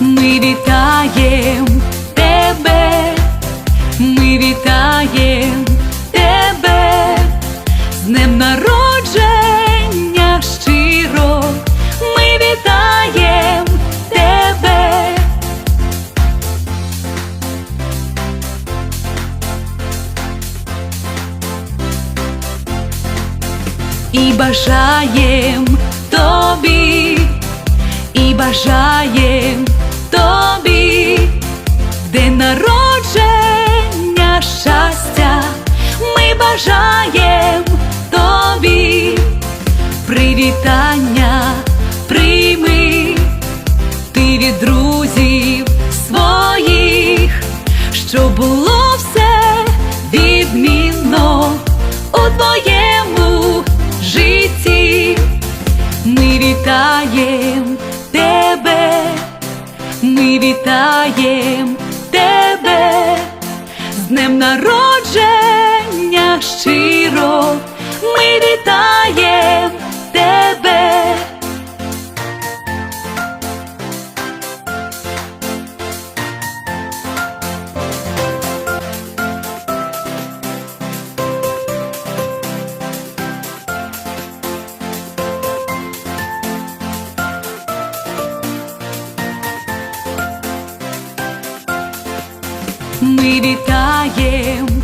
Ми вітаєм тебе, ми вітаєм тебе, з днем народження щиро, ми вітаєм тебе. І бажаєм тобі, і бажаєм день народження щастя, ми бажаєм тобі, привітання прийми, ти від друзів своїх, що було все відмінно у твоєму житті. Ми вітаєм тебе, ми вітаєм тебе, днем народження щиро, Ми вітаєм